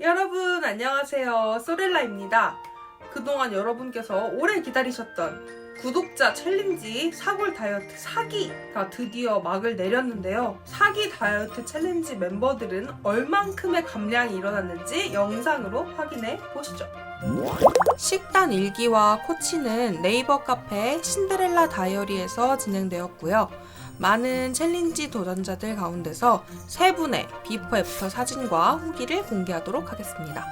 여러분 안녕하세요. 소렐라입니다. 그동안 여러분께서 오래 기다리셨던 구독자 챌린지 사골 다이어트 사기가 드디어 막을 내렸는데요. 사기 다이어트 챌린지 멤버들은 얼만큼의 감량이 일어났는지 영상으로 확인해 보시죠 식단 일기와 코치는 네이버 카페 신데렐라 다이어리에서 진행되었고요 많은 챌린지 도전자들 가운데서 세 분의 비포 애프터 사진과 후기를 공개하도록 하겠습니다.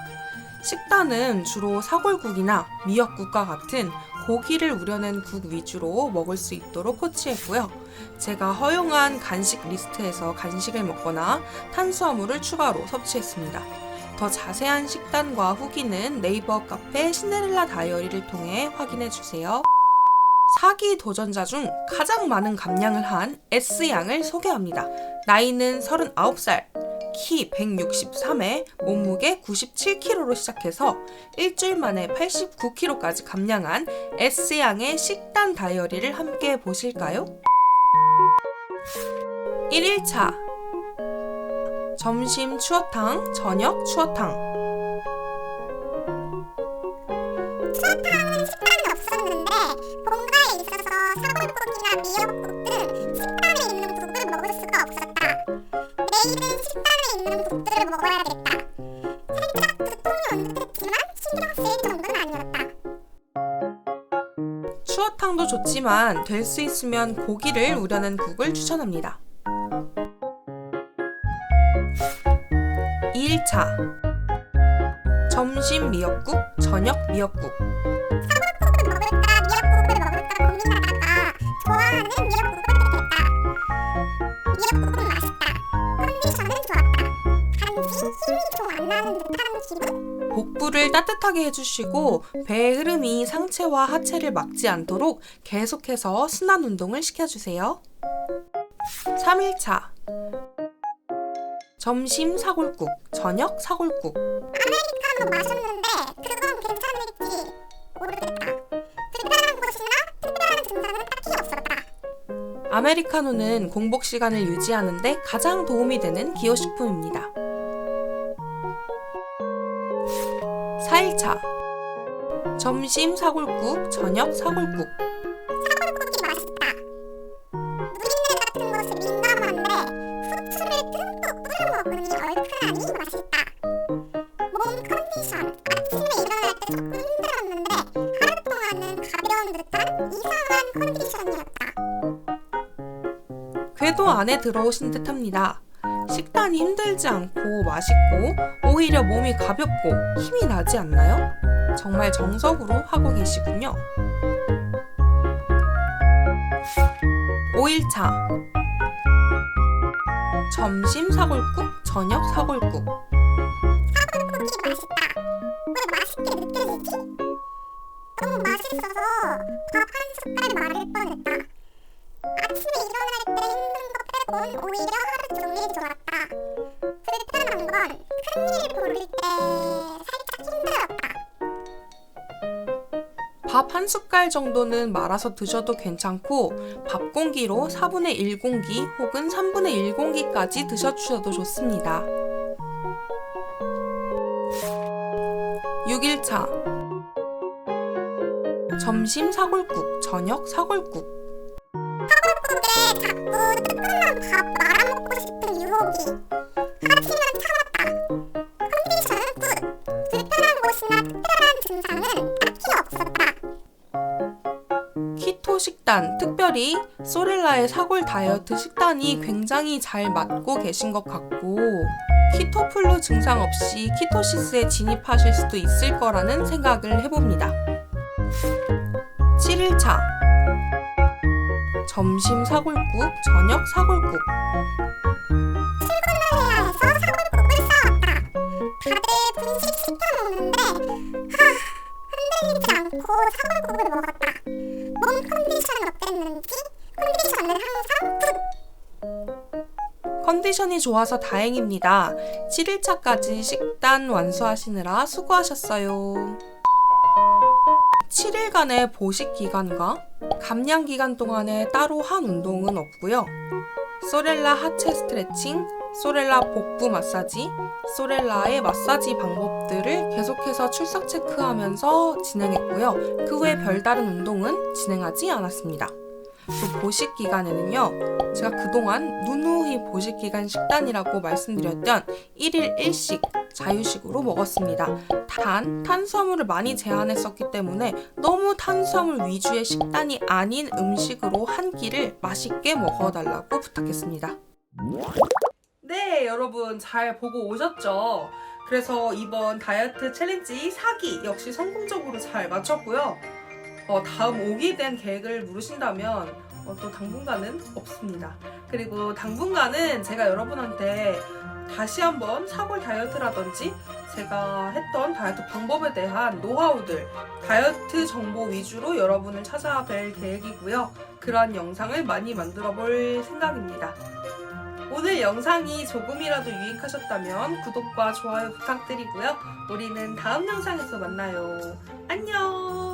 식단은 주로 사골국이나 미역국과 같은 고기를 우려낸 국 위주로 먹을 수 있도록 코치했고요. 제가 허용한 간식 리스트에서 간식을 먹거나 탄수화물을 추가로 섭취했습니다. 더 자세한 식단과 후기는 네이버 카페 신데렐라 다이어리를 통해 확인해 주세요. 사기 도전자 중 가장 많은 감량을 한 S양을 소개합니다. 나이는 39살, 키 163에 몸무게 97kg로 시작해서 일주일 만에 89kg까지 감량한 S양의 식단 다이어리를 함께 보실까요? 1일차 점심 추어탕, 저녁 추어탕 추어탕은 식단이 없었는데 본가에 있어서 사골국이나 미역국 등 식단에 있는 국을 먹을 수가 없었다. 내일은 식단에 있는 국들을 먹어야겠다. 살짝 두통이 온 듯했지만 신경 쓰일 정도는 아니었다. 추어탕도 좋지만 될 수 있으면 고기를 우려낸 국을 추천합니다. 2일차 점심 미역국, 저녁 미역국? 복부를 따뜻하게 해주시고 배의 흐름이 상체와 하체를 막지 않도록 계속해서 순환 운동을 시켜주세요. 3일차 점심 사골국, 저녁 사골국 아메리카노 마셨는데 그건 괜찮을지 모르겠다. 특별한 곳이나 특별한 증상은 딱히 없었다. 아메리카노는 공복 시간을 유지하는데 가장 도움이 되는 기호식품입니다. 4일차 점심 사골국, 저녁 사골국 사골국이 맛있다. 누린내 같은 것에 민감한데 후추를 듬뿍 먹으니 얼큰하니 맛있다. 몸 컨디션 아침에 일어날 때 조금 힘들었는데 하루 동안은 가벼운 듯한 이상한 컨디션이었다. 궤도 안에 들어오신 듯합니다. 식단이 힘들지 않고 맛있고 오히려 몸이 가볍고 힘이 나지 않나요? 정말 정석으로 하고 계시군요. 5일차 점심 사골국, 저녁 사골국 사골국이 맛있다. 왜 맛있게 느껴지지? 너무 맛있어서 밥 한 숟갈 마를 뻔했다. 아침에 일어날 때 힘든 거 빼곤 오히려 하루 종일 좋았다. 불편한 건 큰일 고를 때 밥 한 숟갈 정도는 말아서 드셔도 괜찮고 밥 공기로 4분의 1 공기 혹은 3분의 1 공기까지 드셔주셔도 좋습니다. 6일차 점심 사골국, 저녁 사골국 사골국에 자꾸 뜨끈한 밥 말아먹고 싶은 유혹이. 하지만 참았다. 컨디션은 굿. 불편한 곳이나 특별한 증상은 식단, 특별히 소렐라의 사골 다이어트 식단이 굉장히 잘 맞고 계신 것 같고 키토플루 증상 없이 키토시스에 진입하실 수도 있을 거라는 생각을 해봅니다. 7일차 점심 사골국, 저녁 사골국 컨디션은 어땠는지 컨디션은 항상 굿. 컨디션이 좋아서 다행입니다. 7일차까지 식단 완수하시느라 수고하셨어요. 7일간의 보식 기간과 감량 기간 동안에 따로 한 운동은 없고요. 소렐라 하체 스트레칭, 소렐라 복부 마사지, 소렐라의 마사지 방법들을 계속해서 출석 체크하면서 진행했고요. 그 후에 별다른 운동은 진행하지 않았습니다. 또 보식 기간에는요, 제가 그동안 누누이 보식 기간 식단이라고 말씀드렸던 1일 1식 자유식으로 먹었습니다. 단, 탄수화물을 많이 제한했었기 때문에 너무 탄수화물 위주의 식단이 아닌 음식으로 한 끼를 맛있게 먹어달라고 부탁했습니다. 네, 여러분 잘 보고 오셨죠? 그래서 이번 다이어트 챌린지 4기 역시 성공적으로 잘 마쳤고요. 어, 다음 5기에 대한 계획을 물으신다면 어, 또 당분간은 없습니다. 그리고 당분간은 제가 여러분한테 다시 한번 사골 다이어트라든지 제가 했던 다이어트 방법에 대한 노하우들, 다이어트 정보 위주로 여러분을 찾아뵐 계획이고요. 그런 영상을 많이 만들어 볼 생각입니다. 오늘 영상이 조금이라도 유익하셨다면 구독과 좋아요 부탁드리고요. 우리는 다음 영상에서 만나요. 안녕!